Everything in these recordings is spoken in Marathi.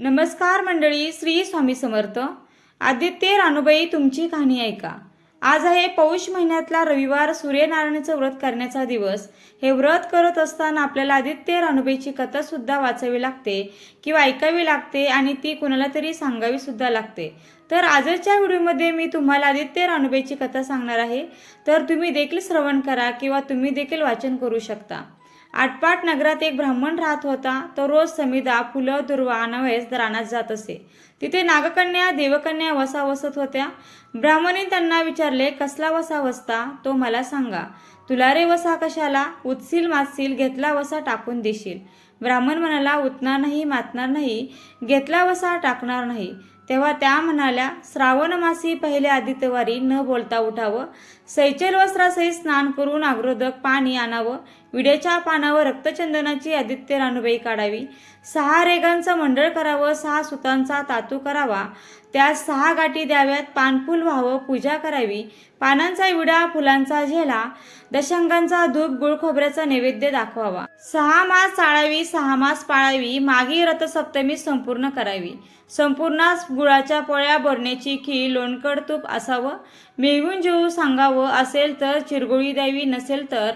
नमस्कार मंडळी श्री स्वामी समर्थ. आदित्य रानुबाई तुमची कहाणी ऐका. आज आहे पौष महिन्यातला रविवार सूर्यनारायणाचं व्रत करण्याचा दिवस. हे व्रत करत असताना आपल्याला आदित्य रानुबाईची कथासुद्धा वाचावी लागते किंवा ऐकावी लागते आणि ती कुणाला तरी सांगावी सुद्धा लागते. तर आजच्या व्हिडिओमध्ये मी तुम्हाला आदित्य रानुबाईची कथा सांगणार आहे. तर तुम्ही देखील श्रवण करा किंवा तुम्ही देखील वाचन करू शकता. आटपाट नगरात एक ब्राह्मण राहत होता तो रोज समिदा फुलं दुर्वा अनवयस रानात जात असे. तिथे नागकन्या देवकन्या वसा वसत होत्या. ब्राह्मणी त्यांना विचारले कसला वसा वसता तो मला सांगा. तुला रे वसा कशाला? उतसील मातसील घेतला वसा टाकून देशील. ब्राह्मण म्हणाला उतणार नाही मातणार नाही. घेतला वसा टाकणार नाही. तेव्हा त्या म्हणाल्या श्रावण मासी पहिले आदित्यवारी न बोलता उठावं. सैचल वस्त्रासहित स्नान करून अग्रोदक पाणी आणावं. विड्याच्या पानावर रक्तचंदनाची आदित्य रानुबाई काढावी. सहा रेगांचं मंडळ करावं सहा सुतांचा तातू करावा. त्यात सहा गाठी द्याव्यात पानफुल व्हावं पूजा करावी. पानांचा विडा फुलांचा झेला दशंगांचा धूप गुळ खोबऱ्याचा नैवेद्य दाखवावा. सहा मास चाळावी सहा मास पाळावी मागी रथसप्तमी संपूर्ण करावी. संपूर्ण गुळाच्या पोळ्या बोरण्याची खीर लोणकड तूप असावं. मिळवून जेवू सांगावं असेल तर चिरगोळी द्यावी नसेल तर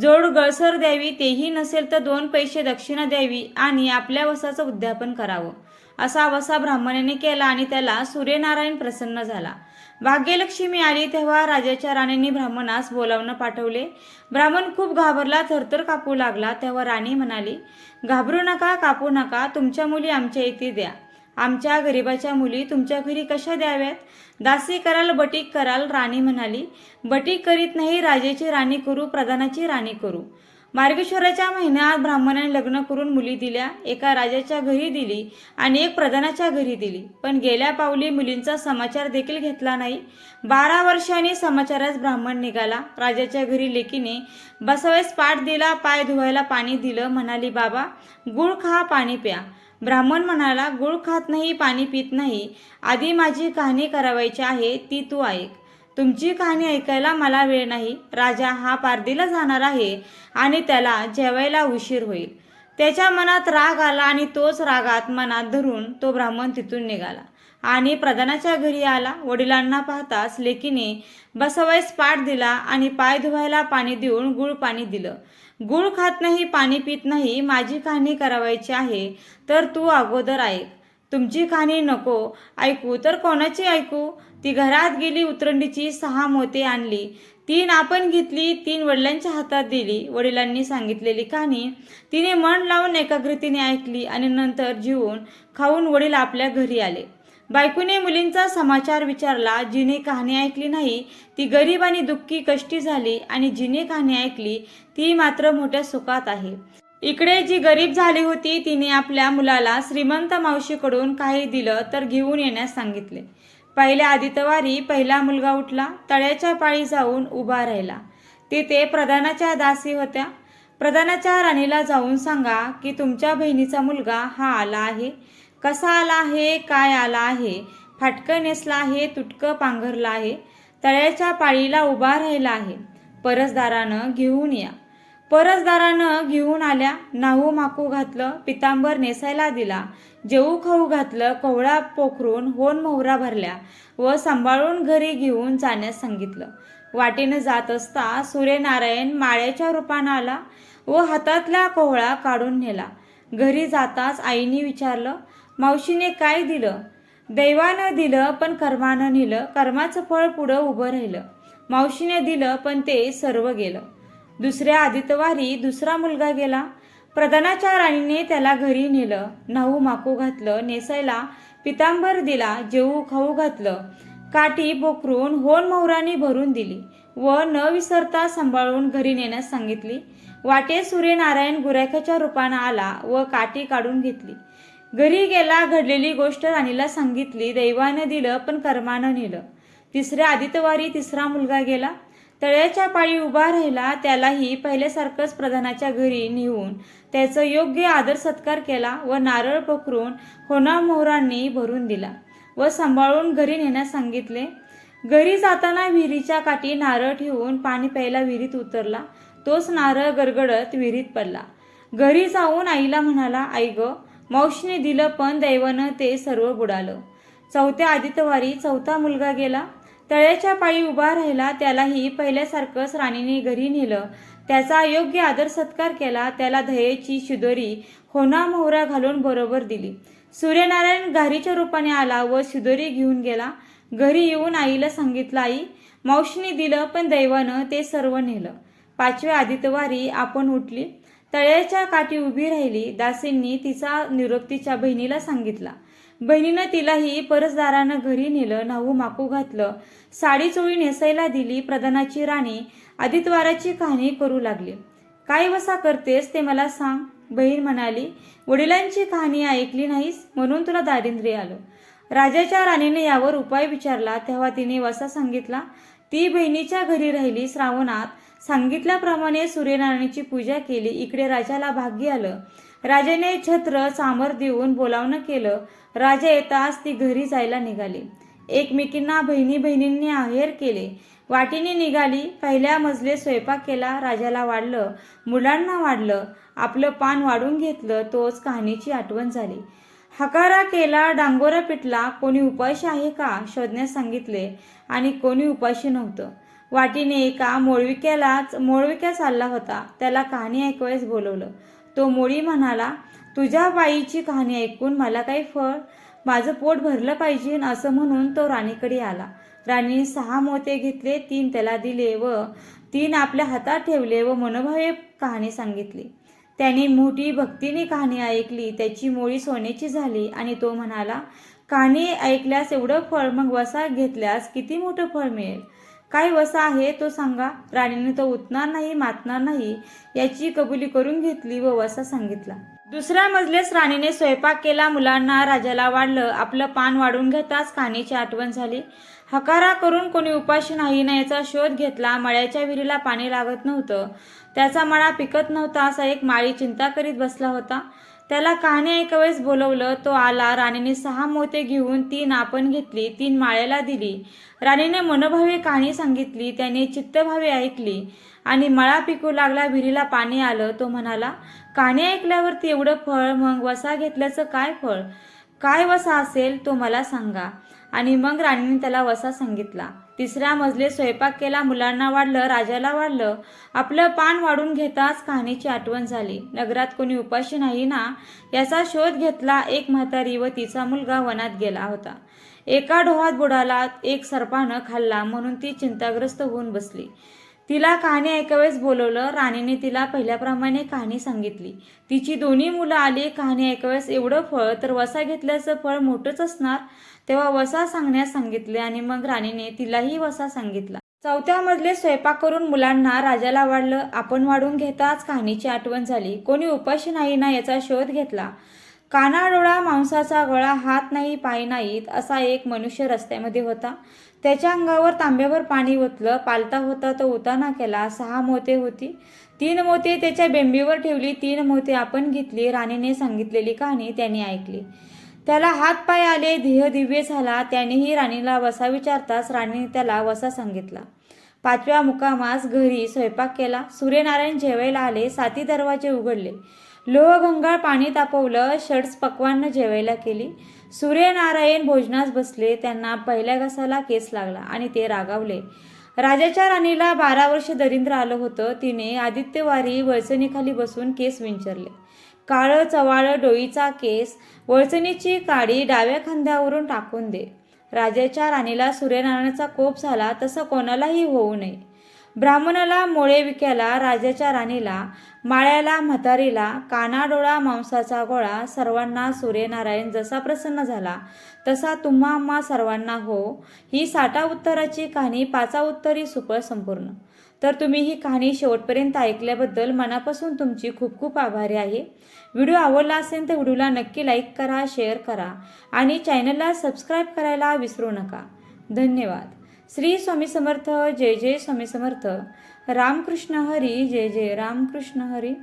जोड गळसर द्यावी तेही नसेल तर दोन पैसे दक्षिणा द्यावी आणि आपल्या वसाचं उद्यापन करावं. असा वसा ब्राह्मणाने केला आणि त्याला सूर्यनारायण प्रसन्न झाला. भाग्यलक्ष्मी आली तेव्हा राजाच्या राणीने ब्राह्मणास बोलावणं पाठवले. ब्राह्मण खूप घाबरला थरथर कापू लागला तेव्हा राणी म्हणाली घाबरू नका कापू नका तुमच्या मुली आमच्या इथे द्या. आमच्या गरिबाच्या मुली तुमच्या घरी कशा द्याव्यात? दासी कराल बटीक कराल राणी म्हणाली. बटीक करीत नाही राजाची राणी करू प्रधानाची राणी करू. मार्गेश्वराच्या महिन्यात ब्राह्मणाने लग्न करून मुली दिल्या एका राजाच्या घरी दिली आणि एक प्रधानाच्या घरी दिली. पण गेल्या पावली मुलींचा समाचार देखील घेतला नाही. बारा वर्षांनी समाचारास ब्राह्मण निघाला. राजाच्या घरी लेकीने बसवेस पाठ दिला पाय धुवायला पाणी दिलं म्हणाली बाबा गुळ खा पाणी प्या. ब्राह्मण म्हणाला गुळ खात नाही पाणी पित नाही. आधी माझी कहाणी करावायची आहे ती तू ऐक. तुमची कहाणी ऐकायला मला वेळ नाही. राजा हा पारदीला जाणार आहे आणि त्याला जेवायला उशीर होईल. त्याच्या मनात राग आला आणि तोच रागात मनात धरून तो ब्राह्मण तिथून निघाला आणि प्रधानाच्या घरी आला. वडिलांना पाहताच लेकीने बसवायस पाठ दिला आणि पाय धुवायला पाणी देऊन गुळ पाणी दिलं. गुळ खात नाही पाणी पित नाही माझी कहाणी करावायची आहे तर तू अगोदर ऐक. तुमची कहाणी नको. ऐकू तर कोणाची ऐकू? ती घरात गेली उतरंडीची सहा मोते आणली. तीन आपण घेतली तीन वडिलांच्या हातात दिली. वडिलांनी सांगितलेली कहाणी तिने मन लावून एकाग्रतेने ऐकली आणि नंतर जिवून खाऊन वडील आपल्या घरी आले. बायकोने मुलींचा समाचार विचारला जिने कहाणी ऐकली नाही ती गरीब आणि दुःखी कष्टी झाली आणि जिने कहाणी ऐकली ती मात्र मोठ्या सुखात आहे. इकडे जी गरीब झाली होती तिने आपल्या मुलाला श्रीमंत मावशीकडून काही दिलं तर घेऊन येण्यास सांगितले. पहिल्या आदितवारी पहिला मुलगा उठला तळ्याच्या पाळी जाऊन उभा राहिला. तिथे प्रधानाच्या दासी होत्या. प्रधानाच्या राणीला जाऊन सांगा की तुमच्या बहिणीचा मुलगा हा आला आहे. कसा आला आहे काय आला आहे? फाटकं नेसला आहे तुटकं पांघरला आहे तळ्याच्या पाळीला उभा राहिला आहे. परसदारानं घेऊन या. परसदारानं घेऊन आल्या नाहू माकू घातलं पितांबर नेसायला दिला जेऊ खाऊ घातलं कोवळा पोखरून होन मोहरा भरल्या व सांभाळून घरी घेऊन जाण्यास सांगितलं. वाटेनं जात असता सूर्यनारायण माळ्याच्या रूपानं आला व हातातला कोहळा काढून नेला. घरी जाताच आईने विचारलं मावशीने काय दिलं? दैवानं दिलं पण कर्मानं नेलं. कर्माचं फळ पुढं उभं राहिलं. मावशीने दिलं पण ते सर्व गेलं. दुसऱ्या आदितवारी दुसरा मुलगा गेला. प्रधानाच्या राणीने त्याला घरी नेलं. नाहू माकू घातलं नेसायला पितांबर दिला जेऊ खाऊ घातलं. काठी पोखरून होन मोहराने भरून दिली. व न विसरता सांभाळून घरी नेण्यास सांगितली. वाटे सूर्यनारायण गुराख्याच्या रूपानं आला व काठी काढून घेतली. घरी गेला घडलेली गोष्ट राणीला सांगितली दैवानं दिलं पण कर्मानं नेलं. तिसऱ्या आदितवारी तिसरा मुलगा गेला. तळ्याच्या पाळी उभा राहिला त्यालाही पहिल्यासारखंच प्रधानाच्या घरी नेऊन त्याचं योग्य आदर सत्कार केला व नारळ पकरून होना मोहरांनी भरून दिला व सांभाळून घरी नेण्यास सांगितले. घरी जाताना विहिरीच्या काठी नारळ ठेवून पाणी प्यायला विहिरीत उतरला. तोच नारळ गरगडत विहिरीत पडला. घरी जाऊन आईला म्हणाला आई ग मावशीने दिलं पण दैवानं ते सर्व बुडालं. चौथ्या आदित्यवारी चौथा मुलगा गेला. तळ्याच्या पायी उभा राहिला त्यालाही पहिल्यासारखंच राणीने घरी नेलं. त्याचा योग्य आदर सत्कार केला त्याला दहेची शिदोरी होना मोहरा घालून बरोबर दिली. सूर्यनारायण घारीच्या रूपाने आला व शिदोरी घेऊन गेला. घरी येऊन आईला सांगितलं आई मावशीने दिलं पण दैवानं ते सर्व नेलं. पाचव्या आदित्यवारी आपण उठली. तळ्याच्या काठी उभी राहिली. दासींनी तिचा निरोप तिच्या बहिणीला सांगितला. बहिणीनं तिलाही परसदारानं घरी नेलं नाहू माकू घातलं. साडी चोळी नेसायला दिली. प्रधानाची राणी आदित्यवाराची कहाणी करू लागली. काय वसा करतेस ते मला सांग बहीण म्हणाली. वडिलांची कहाणी ऐकली नाहीस म्हणून तुला दारिद्र्य आलं. राजाच्या राणीने यावर उपाय विचारला. तेव्हा तिने वसा सांगितला. ती बहिणीच्या घरी राहिली श्रावणात. सांगितल्याप्रमाणे सूर्यनारायणाची पूजा केली. इकडे राजाला भाग्य आलं. राजाने छत्र सामर देऊन बोलावणं केलं. राजा येताच ती घरी जायला निघाली. एकमेकींना बहिणी बहिणींनी आहेर केले. वाटीने निघाली. पहिल्या मजले स्वयंपाक केला. राजाला वाढलं. मुलांना वाढलं. आपलं पान वाढून घेतलं. तोच कहाणीची आठवण झाली. हकारा केला डांगोरा पिटला. कोणी उपाशी आहे का? शोधण्यास सांगितले. आणि कोणी उपाशी नव्हतं. वाटीने एका मोळविक्यालाच मोळविक्या चालला होता. त्याला कहाणी ऐकवायस बोलवलं. तो मोळी म्हणाला तुझ्या बाईची कहाणी ऐकून मला काही फळ माझं पोट भरलं पाहिजे असं म्हणून तो राणीकडे आला. राणीने सहा मोते घेतले तीन त्याला दिले व तीन आपल्या हातात ठेवले व मनोभावे कहाणी सांगितली. त्याने मोठी भक्तीने कहाणी ऐकली. त्याची मोळी सोन्याची झाली आणि तो म्हणाला कहाणी ऐकल्यास एवढं फळ मग वसा घेतल्यास किती मोठं फळ मिळेल? काय वसा आहे तो सांगा. राणीने तो उतणार नाही मातणार नाही याची कबुली करून घेतली व वसा सांगितला. दुसऱ्या मजलेस राणीने स्वयंपाक केला. मुलांना राजाला वाढलं. आपलं पान वाढून घेताच कहाणीची आठवण झाली. हकारा करून कोणी उपाशी नाही ना याचा शोध घेतला. मळ्याच्या विहिरीला पाणी लागत नव्हतं. त्याचा मळा पिकत नव्हता असा एक माळी चिंता करीत बसला होता. त्याला कहाणी ऐकावेस बोलवलं तो आला राणीने सहा मोते घेऊन तीन आपण घेतली तीन माळ्याला दिली. राणीने मनोभावे कहाणी सांगितली त्याने चित्तभावे ऐकली. आणि मळा पिकू लागला विहिरीला पाणी आलं. तो म्हणाला कहाणी ऐकल्यावरती एवढं फळ मग वसा घेतल्याचं काय फळ? काय वसा असेल तो मला सांगा. आणि मग राणीने त्याला वसा सांगितला. तिसऱ्या मजले स्वयंपाक केला मुलांना वाढलं राजाला वाढलं. आपलं पान वाढून घेताच कहाणीची आठवण झाली. नगरात कोणी उपाशी नाही ना याचा शोध घेतला एक म्हातारी व तिचा मुलगा वनात गेला होता. एका डोहात बुडाला एक सर्पानं खाल्ला म्हणून ती चिंताग्रस्त होऊन बसली. तिला कहाणी ऐकावेस बोलवलं राणीने तिला पहिल्याप्रमाणे कहाणी सांगितली. तिची दोन्ही मुलं आली कहाणी ऐकावेस एवढं फळ तर वसा घेतल्याचं फळ मोठंच असणार? तेव्हा वसा सांगण्यास सांगितले आणि मग राणीने तिलाही वसा सांगितला. चौथ्या मजले स्वयंपाक करून मुलांना राजाला वाढलं आपण वाढून घेताच कहाणीची आठवण झाली. कोणी उपाशी नाही ना याचा शोध घेतला. कानाडोळा मांसाचा गळा हात नाही पाय नाहीत असा एक मनुष्य रस्त्यामध्ये होता. त्याच्या अंगावर तांब्यावर पाणी ओतलं पालता होता तो उताना केला सहा मोते होती. तीन मोते त्याच्या बेंबीवर ठेवली तीन मोते आपण घेतली राणीने सांगितलेली कहाणी त्याने ऐकली. त्याला हात पाय आले ध्येय दिव्य झाला त्यानेही राणीला वसा विचारताच राणीने त्याला वसा सांगितला. पाचव्या मुकामास घरी स्वयंपाक केला. सूर्यनारायण जेवायला आले साती दरवाजे उघडले. लोहगंगाळ पाणी तापवलं षड्स पक्वान्न जेवायला केली. सूर्यनारायण भोजनास बसले त्यांना पहिल्या घसाला केस लागला आणि ते रागावले. राजाच्या राणीला बारा वर्ष दरिद्र आलं होतं तिने आदित्यवारी वळचणीखाली बसून केस विंचरले. काळं चवाळं डोईचा केस वळचणीची काडी डाव्या खांद्यावरून टाकून दे. राजाच्या राणीला सूर्यनारायणाचा कोप झाला तसं कोणालाही होऊ नये. ब्राह्मणाला मोळे विक्याला राजाच्या राणीला माळ्याला म्हातारीला कानाडोळा मांसाचा गोळा सर्वांना सूर्यनारायण जसा प्रसन्न झाला तसा तुम्हा आम्हा सर्वांना हो. ही साठा उत्तराची कहाणी पाचा उत्तरी सुफळ संपूर्ण. तर तुम्ही ही कहाणी शेवटपर्यंत ऐकल्याबद्दल मनापासून तुमची खूप खूप आभारी आहे. व्हिडिओ आवडला असेल तर व्हिडिओला नक्की लाईक करा शेअर करा आणि चॅनलला सबस्क्राईब करायला विसरू नका. धन्यवाद. श्री स्वामी समर्थ जय जय स्वामी समर्थ. रामकृष्ण हरी जय जय रामकृष्ण हरी.